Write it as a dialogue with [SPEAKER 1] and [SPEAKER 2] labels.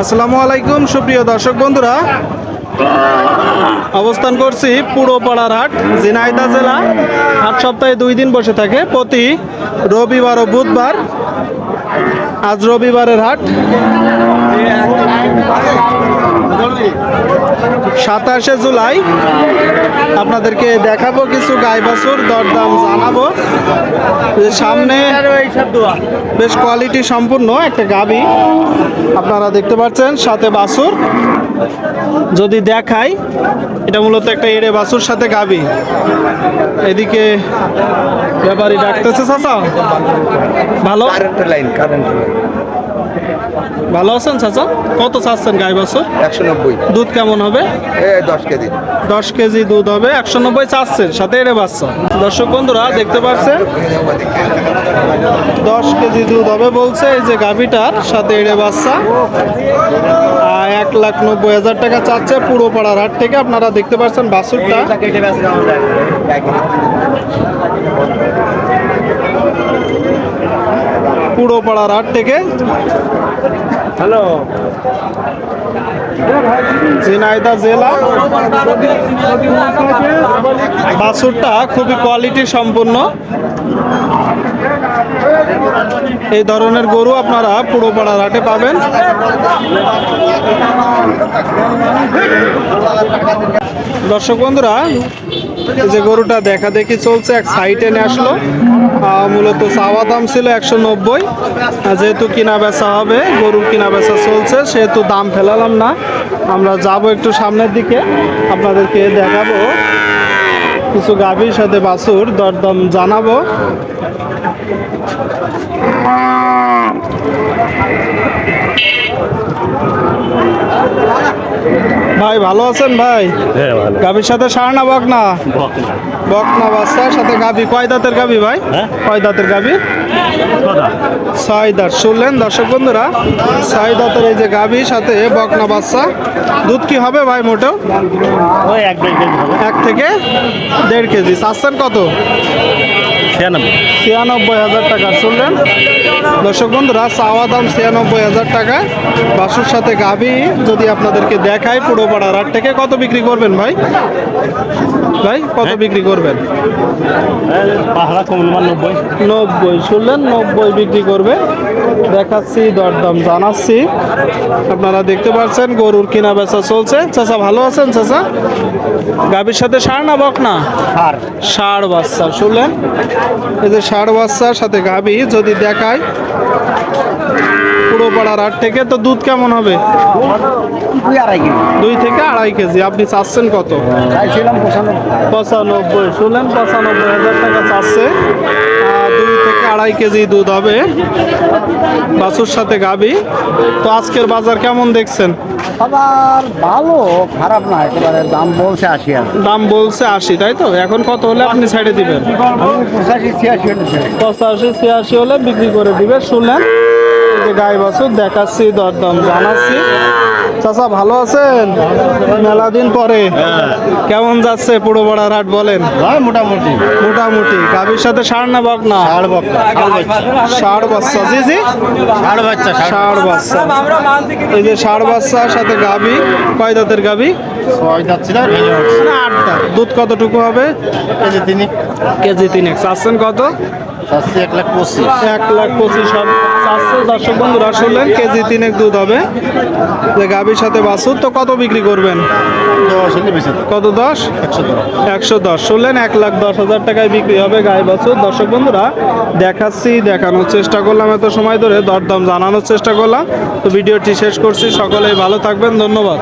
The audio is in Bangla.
[SPEAKER 1] আসসালামু আলাইকুম, সুপ্রিয় দর্শক বন্ধুরা। অবস্থান করছি পুরোপাড়ার হাট ঝিনাইদা জেলা। হাট সপ্তাহে দুই দিন বসে থাকে, প্রতি রবিবার ও বুধবার। আজ রবিবারের হাট। সাতাশে জুলাই। আপনাদেরকে দেখাবো কিছু গাই বাছুর দরদাম জানাব। সামনে বেশ কোয়ালিটি সম্পূর্ণ একটা গাবি। আপনারা দেখতে পাচ্ছেন, সাথে বাছুর। যদি দেখাই, এটা মূলত একটা এড়ে বাছুর সাথে গাবি। এদিকে ব্যাপারী ডাকতেছে, চাচা। ভালো?
[SPEAKER 2] লাইন কারেন্ট
[SPEAKER 1] ভালো আছেন চাচা? কত চাচ্ছেন গাই বাছুর?
[SPEAKER 2] একশো নব্বই।
[SPEAKER 1] দুধ কেমন হবে?
[SPEAKER 2] দশ কেজি।
[SPEAKER 1] দশ কেজি দুধ হবে একশো নব্বই চাচ্ছেন সাথে এড়ে বাচ্চা। দর্শক বন্ধুরা দেখতে পাচ্ছেন? দশ কেজি দুধ হবে বলছে এই যে গাভিটার সাথে এড়ে বাচ্চা। আর এক লাখ নব্বই হাজার টাকা চাচ্ছে পুরো পাড়ার হাট থেকে। আপনারা দেখতে পাচ্ছেন বাছুরটা। পুরো পাড়ার হাট থেকে
[SPEAKER 2] হ্যালো।
[SPEAKER 1] ঝিনাইদা জেলা। বাছুরটা খুবই কোয়ালিটি সম্পন্ন এই ধরনের গরু আপনারা পুরো পাড়ার হাটে পাবেন। দর্শক বন্ধুরা, এই যে গরুটা দেখা দেখি চলছে, এক সাইডে নিয়ে আসলো। মূলত চাওয়া দাম ছিল একশো নব্বই। যেহেতু কিনা বেচা হবে, গরুর কিনা বেচা চলছে, সেহেতু দাম ফেলালাম না। আমরা যাব একটু সামনের দিকে, আপনাদেরকে দেখাবো। কিছু গাভীর সাথে বাছুর, দরদম জানাব। ভাই ভালো আছেন ভাই?
[SPEAKER 3] হ্যাঁ
[SPEAKER 1] গাভীর সাথে সার না বক না? বকনা বাচ্চার সাথে গাভী কয় দাঁতের গাভী ভাই?
[SPEAKER 3] হ্যাঁ?
[SPEAKER 1] কয় দাঁতের গাভী?
[SPEAKER 3] কথা
[SPEAKER 1] ছয় দাঁত। শুনলেন দর্শক বন্ধুরা? ছয় দাঁতের এই যে গাভী সাথে বকনা বাচ্চা। দুধ কি হবে ভাই
[SPEAKER 3] মোটো এক
[SPEAKER 1] থেকে দেড় কেজি। চাচ্ছেন কত?
[SPEAKER 3] ছিয়ানব্বই।
[SPEAKER 1] হাজার টাকা শুনলেন? দর্শক বন্ধুরা চাওয়া দাম ছিয়ানব্বই হাজার টাকা। বাসুর সাথে গাভী যদি আপনাদেরকে দেখায় পুরো পাড়ার হাট থেকে কত বিক্রি করবেন ভাই? ভাই কত বিক্রি করবেন?
[SPEAKER 3] নব্বই।
[SPEAKER 1] নব্বই শুনলেন? নব্বই বিক্রি করবে। দেখাচ্ছি দরদাম জানাচ্ছি। আপনারা দেখতে পাচ্ছেন গরুর কিনা বেচা চলছে। চাচা ভালো আছেন চাচা? গাভীর সাথে সার না বক না?
[SPEAKER 3] আর
[SPEAKER 1] ষাড় বাচ্চা শুনলেন? এই যে সার বাচ্চার সাথে গাভী যদি দেখায় পুরো পাড়ার হাট থেকে তো দুধ কেমন হবে?
[SPEAKER 2] দুই
[SPEAKER 1] থেকে আড়াই কেজি আপনি চাচ্ছেন কত?
[SPEAKER 2] পঁচানব্বই
[SPEAKER 1] শুনলেন? পঁচানব্বই হাজার টাকা চাচ্ছে। দুই থেকে আড়াই কেজি দুধ হবে। বাছুর সাথে গাবি। তো আজকের বাজার কেমন দেখছেন?
[SPEAKER 2] আবার ভালো খারাপ না একেবারে দাম বলছে আশি আর
[SPEAKER 1] দাম বলছে আশি তাই তো? এখন কত হলে আপনি ছাইড়ে দিবেন?
[SPEAKER 2] পঁচাশি ছিয়াশি
[SPEAKER 1] পঁচাশি ছিয়াশি হলে বিক্রি করে দিবে শুনলেন যে গাই বাছুর দেখাচ্ছি দরদাম জানাচ্ছি। চাচা ভালো আছেন? মেলা দিন পরে। কেমন যাচ্ছে পুরো বড়ার হাট বলেন?
[SPEAKER 3] হয় মোটামুটি।
[SPEAKER 1] মোটামুটি। গাভীর সাথে সার না বক না?
[SPEAKER 3] ষাড় বক্তা ষাড় বাচ্চা।
[SPEAKER 1] জি জি।
[SPEAKER 3] ষাড় বাচ্চা ষাড়
[SPEAKER 1] বাচ্চা। এই যে ষাট বাচ্চার সাথে গাভী। কয় দাঁতের গাভী?
[SPEAKER 3] ছয় যাচ্ছে না ভেঙে উঠছে
[SPEAKER 1] না আট দুধ কতটুকু হবে?
[SPEAKER 3] কেজি তিনি
[SPEAKER 1] কেজি তিনেক। চাচ্ছেন কত?
[SPEAKER 3] চাচ্ছি এক লাখ পঁচিশ।
[SPEAKER 1] এক লাখ পঁচিশ চারশো দর্শক বন্ধুরা শুনলেন কেজি তিনেক দুধ হবে। যে গাভীর সাথে বাছুর তো কত বিক্রি করবেন? কত দশ?
[SPEAKER 3] একশো দশ।
[SPEAKER 1] একশো দশ। শুনলেন এক লাখ দশ হাজার টাকায় বিক্রি হবে গাই বাছুর। দর্শক বন্ধুরা দেখাচ্ছি দেখানোর চেষ্টা করলাম এত সময় ধরে দরদাম জানানোর চেষ্টা করলাম। তো ভিডিওটি শেষ করছি। সকলেই ভালো থাকবেন। ধন্যবাদ।